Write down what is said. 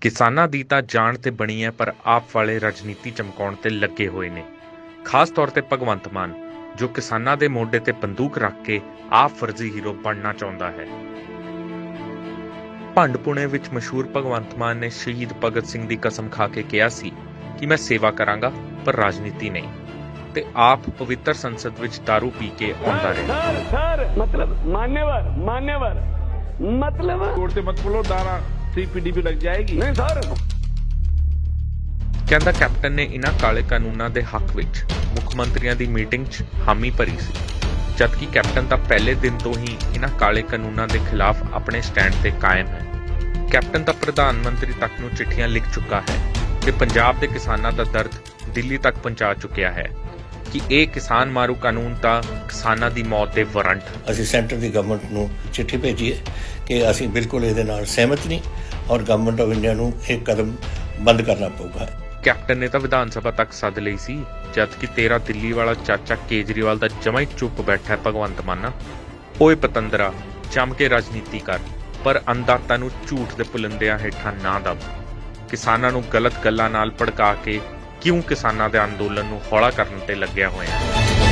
ਕਿਸਾਨਾਂ ਦੀ ਤਾਂ ਜਾਣ ਤੇ ਬਣੀ ਹੈ ਪਰ ਆਪ ਵਾਲੇ ਰਾਜਨੀਤੀ ਚਮਕਾਉਣ ਤੇ ਲੱਗੇ ਹੋਏ ਨੇ। ਖਾਸ ਤੌਰ ਤੇ ਭਗਵੰਤ ਮਾਨ ਜੋ ਕਿਸਾਨਾਂ ਦੇ ਮੋਢੇ ਤੇ ਬੰਦੂਕ ਰੱਖ ਕੇ ਆਪ ਫਰਜ਼ੀ ਹੀਰੋ ਬਣਨਾ ਚਾਹੁੰਦਾ ਹੈ। ਭੰਡਪੁਣੇ ਵਿੱਚ ਮਸ਼ਹੂਰ ਭਗਵੰਤ ਮਾਨ ਨੇ ਸ਼ਹੀਦ ਭਗਤ ਸਿੰਘ ਦੀ ਕਸਮ ਖਾ ਕੇ ਕਿਹਾ ਸੀ ਕਿ ਮੈਂ ਸੇਵਾ ਕਰਾਂਗਾ ਪਰ ਰਾਜਨੀਤੀ ਨਹੀਂ। ਤੇ ਆਪ ਪਵਿੱਤਰ ਸੰਸਦ ਵਿੱਚ दारू ਪੀ ਕੇ ਆਉਂਦਾ ਰਿਹਾ। ਸਰ ਮਤਲਬ ਮਾਨੇਵਰ ਮਾਨੇਵਰ ਮਤਲਬ ਕੋਰਟ ਤੇ ਮਤ ਦਾਰਾ 3 पीडीपी लग जाएगी नहीं सर ਕਹਿੰਦਾ ਕੈਪਟਨ ਨੇ ਇਹਨਾਂ ਕਾਲੇ ਕਾਨੂੰਨਾਂ ਦੇ ਹੱਕ ਵਿੱਚ ਮੁੱਖ ਮੰਤਰੀਆਂ ਦੀ ਮੀਟਿੰਗ 'ਚ ਹਾਮੀ ਭਰੀ ਸੀ। ਜਦਕਿ ਕੈਪਟਨ ਤਾਂ ਪਹਿਲੇ ਦਿਨ ਤੋਂ ਹੀ ਇਹਨਾਂ ਕਾਲੇ ਕਾਨੂੰਨਾਂ ਦੇ ਖਿਲਾਫ ਆਪਣੇ ਸਟੈਂਡ ਤੇ ਕਾਇਮ ਹੈ। ਕੈਪਟਨ ਤਾਂ ਪ੍ਰਧਾਨ ਮੰਤਰੀ ਤੱਕ ਨੂੰ ਚਿੱਠੀਆਂ ਲਿਖ ਚੁੱਕਾ ਹੈ ਤੇ ਪੰਜਾਬ ਦੇ ਕਿਸਾਨਾਂ ਦਾ ਦਰਦ ਦਿੱਲੀ ਤੱਕ ਪਹੁੰਚਾ ਚੁੱਕਿਆ ਹੈ। ਕਿ ਇਹ ਕਿਸਾਨ ਮਾਰੂ ਕਾਨੂੰਨ ਤਾਂ ਕਿਸਾਨਾਂ ਦੀ ਮੌਤ ਦੇ ਵਾਰੰਟ ਅਸੀਂ ਸੈਂਟਰ ਦੀ ਗਵਰਨਮੈਂਟ ਨੂੰ ਚਿੱਠੀ ਭੇਜੀ ਹੈ ਕਿ ਅਸੀਂ ਬਿਲਕੁਲ ਇਹਦੇ ਨਾਲ ਸਹਿਮਤ ਨਹੀਂ ਔਰ ਗਵਰਨਮੈਂਟ ਆਫ ਇੰਡੀਆ ਨੂੰ ਇਹ ਕਦਮ ਬੰਦ ਕਰਨਾ ਪਊਗਾ। ਕੈਪਟਨ ਨੇ ਤਾਂ ਵਿਧਾਨ ਸਭਾ ਤੱਕ ਸੱਦ ਲਈ ਸੀ ਜਦਕਿ ਤੇਰਾ ਦਿੱਲੀ ਵਾਲਾ ਚਾਚਾ ਕੇਜਰੀਵਾਲ ਦਾ ਜਮਾਂ ਹੀ ਚੁੱਪ ਬੈਠਾ ਹੈ ਭਗਵੰਤ ਮਾਨ ਓਏ ਪਤੰਦਰਾ ਜੰਮ ਕੇ ਰਾਜਨੀਤੀ ਕਰ ਪਰ ਅੰਦਾਤਾ ਨੂੰ ਝੂਠ ਦੇ ਪੁਲੰਦਿਆਂ ਹੇਠਾਂ ਨਾ ਦਬ। ਕਿਸਾਨਾਂ ਨੂੰ ਗਲਤ ਗੱਲਾਂ ਨਾਲ ਭੜਕਾ ਕੇ ਕਿਉਂ ਕਿਸਾਨਾਂ ਦੇ ਅੰਦੋਲਨ ਨੂੰ ਹੌਲਾ ਕਰਨ ਤੇ ਲੱਗਿਆ ਹੋਇਆ? ਹੈ